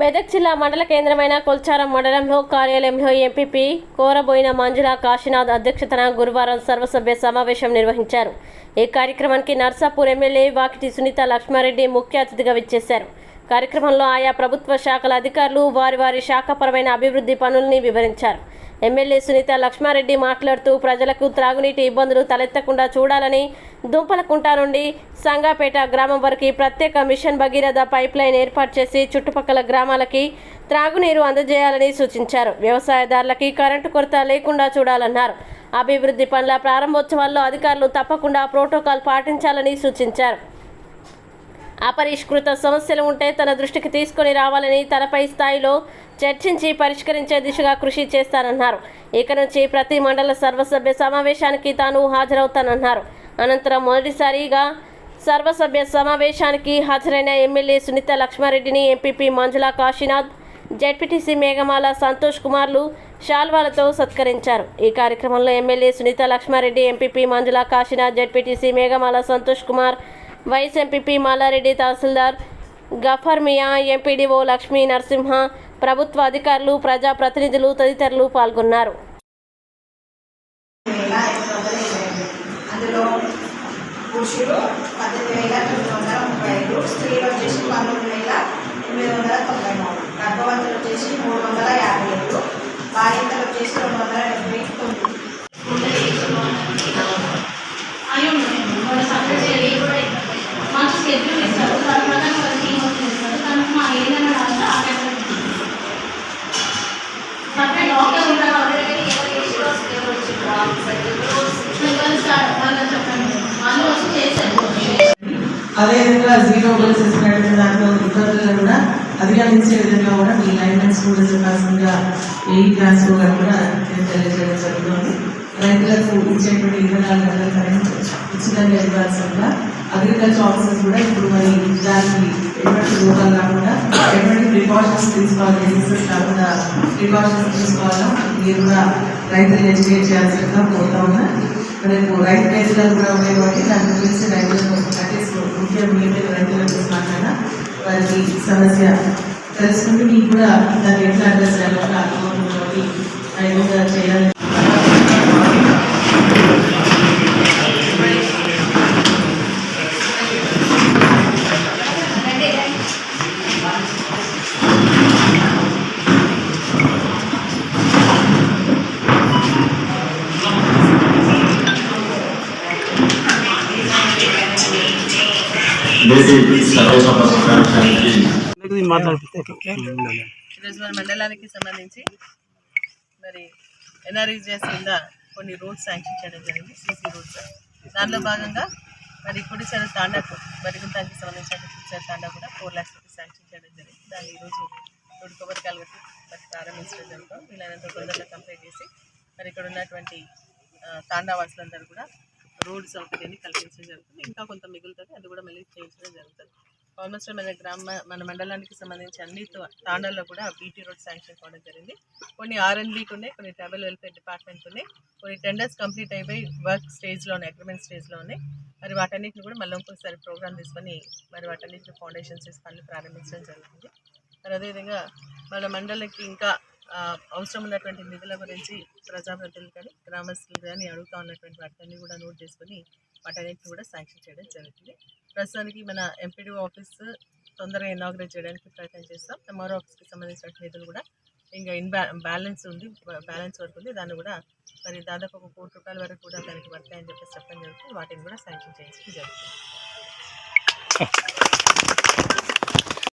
మెదక్ జిల్లా మండల కేంద్రమైన కొల్చారం మండలంలో కార్యాలయంలో ఎంపీపీ కోరబోయిన మంజుల కాశీనాథ్ అధ్యక్షతన గురువారం సర్వసభ్య సమావేశం నిర్వహించారు. ఈ కార్యక్రమానికి నర్సాపూర్ ఎమ్మెల్యే వాకిటి సునీత లక్ష్మారెడ్డి ముఖ్య అతిథిగా విచ్చేశారు. కార్యక్రమంలో ఆయా ప్రభుత్వ శాఖల అధికారులు వారి వారి శాఖపరమైన అభివృద్ధి పనుల్ని వివరించారు. ఎమ్మెల్యే సునీత లక్ష్మారెడ్డి మాట్లాడుతూ ప్రజలకు త్రాగునీటి ఇబ్బందులు తలెత్తకుండా చూడాలని దుంపలకుంట నుండి సంగాపేట గ్రామం వరకు ప్రత్యేక మిషన్ భగీరథ పైప్ లైన్ ఏర్పాటు చేసి చుట్టుపక్కల గ్రామాలకి త్రాగునీరు అందజేయాలని సూచించారు. వ్యవసాయదారులకి కరెంటు కొరత లేకుండా చూడాలన్నారు. అభివృద్ధి పనుల ప్రారంభోత్సవాల్లో అధికారులు తప్పకుండా ప్రోటోకాల్ పాటించాలని సూచించారు. అపరిష్కృత సమస్యలు ఉంటే తన దృష్టికి తీసుకొని రావాలని తనపై స్థాయిలో చర్చించి పరిష్కరించే దిశగా కృషి చేస్తానన్నారు. ఇక నుంచి ప్రతి మండల సర్వసభ్య సమావేశానికి తాను హాజరవుతానన్నారు. అనంతరం మొదటిసారిగా సర్వసభ్య సమావేశానికి హాజరైన ఎమ్మెల్యే సునీత లక్ష్మారెడ్డిని ఎంపీపీ మంజుల కాశీనాథ్ జడ్పీటీసీ మేఘమాల సంతోష్ కుమార్లు శాల్వాలతో సత్కరించారు. ఈ కార్యక్రమంలో MLA Sunitha Laxma Reddy MPP Manjula Kashinath ZPTC Meghamala Santosh Kumar vice MPP Malareddy tahsildar Gafar Miya MPDO Lakshmi Narasimha ప్రభుత్వ అధికారులు ప్రజాప్రతినిధులు తదితరులు పాల్గొన్నారు. పురుషులు పద్దెనిమిది వేల తొమ్మిది వందల ముప్పై ఐదు స్త్రీలు వచ్చేసి పంతొమ్మిది వేల ఎనిమిది వందల తొంభై అదేవిధంగా జీరో గోల్స్ ఇచ్చినటువంటి దాంట్లో ఇబ్బందులను కూడా అధిగమించే విధంగా కూడా మీ లైన్మెన్స్ కూడా చెప్పాల్సిందిగా ఏ క్లాస్ గారు కూడా తెలియజేయడం జరుగుతుంది. రైతులకు ఇచ్చేటువంటి ఇరవై నాలుగు గంటల కరెంట్ ఉచితంగా ఇవ్వాల్సిందిగా అగ్రికల్చర్ ఆఫీసర్స్ కూడా ఇప్పుడు మరి దానికి ఎటువంటి లోపాలు కాకుండా ఎటువంటి ప్రికాషన్స్ తీసుకోవాలి డిసీజెస్ కాకుండా ప్రికాషన్స్ తీసుకోవాలో మీరు కూడా రైతులు ఎడ్యుకేట్ చేయాల్సిందిగా కోరుతా ఉన్నా. రేపు రైతు రైతులకు కూడా ఉన్నాయి కాబట్టి దాని గురించి రైతులకు ముఖ్యంగా ముఖ్యం మీరే రైతుల గురించి మాట్లాడినా వారికి సమస్య తెలుసుకుంటే మీకు కూడా దాన్ని ఎట్లా అడ్రస్ చేయాలో కూడా చేయాలని ఈరోజు మన మండలానికి సంబంధించి మరి ఎన్ఆర్ఈజిఎస్ కింద కొన్ని రూట్స్ శాంక్షన్ చేయడం జరిగింది సీసీ రూట్స్ దానిలో భాగంగా మరి కుడిచేరు తాండాకు బరిగుంటానికి సంబంధించిన కుడిచేరు తాండా కూడా ఫోర్ ల్యాక్స్ రూపీస్ శాంక్షన్ చేయడం జరిగింది. దాన్ని ఈరోజు రెండు కొబ్బరికాయలు కట్టి మరి ప్రారంభించడం జరుగుతాం వీలైనంత తొందరగా కంప్లీట్ చేసి మరి ఇక్కడ ఉన్నటువంటి తాండా వాసులందరూ కూడా రోడ్ సౌకర్యాన్ని కల్పించడం జరుగుతుంది. ఇంకా కొంత మిగులుతుంది. అది కూడా మళ్ళీ చేయించడం జరుగుతుంది. ఆల్మోస్ట్ మన గ్రామ మన మండలానికి సంబంధించి అన్ని తాండాల్లో కూడా బీటీ రోడ్ శాంక్షన్ కావడం జరిగింది. కొన్ని ఆర్ఎన్బీకి ఉన్నాయి కొన్ని ట్రైబల్ వెల్ఫేర్ డిపార్ట్మెంట్ ఉన్నాయి. కొన్ని టెండర్స్ కంప్లీట్ అయిపోయి వర్క్ స్టేజ్లో ఉన్నాయి అగ్రిమెంట్ స్టేజ్లో ఉన్నాయి. మరి వాటన్నిటిని కూడా మళ్ళీ ఇంకొకసారి ప్రోగ్రామ్ తీసుకొని మరి వాటన్నిటిని ఫౌండేషన్స్ వేసి పనులు ప్రారంభించడం జరుగుతుంది. మరి అదేవిధంగా మన మండలికి ఇంకా అవసరం ఉన్నటువంటి నిధుల గురించి ప్రజాప్రతినిధులు కానీ గ్రామస్తులు కానీ అడుగుతా ఉన్నటువంటి వాటిని కూడా నోట్ చేసుకొని వాటన్నిటిని కూడా శాంక్షన్ చేయడం జరుగుతుంది. ప్రస్తుతానికి మన ఎంపీడీ ఆఫీస్ తొందరగా ఇనాగ్రేట్ చేయడానికి ప్రయత్నం చేస్తాం. ఎంఆర్ఓ ఆఫీస్కి సంబంధించిన నిధులు కూడా ఇంకా ఇన్ బ్యాలెన్స్ ఉంది బ్యాలెన్స్ వరకు ఉంది. దాన్ని కూడా మరి దాదాపు ఒక కోటి రూపాయల వరకు కూడా దానికి పడతాయని చెప్పేసి చెప్పడం జరుగుతుంది. వాటిని కూడా శాంక్షన్ చేయించడం జరుగుతుంది.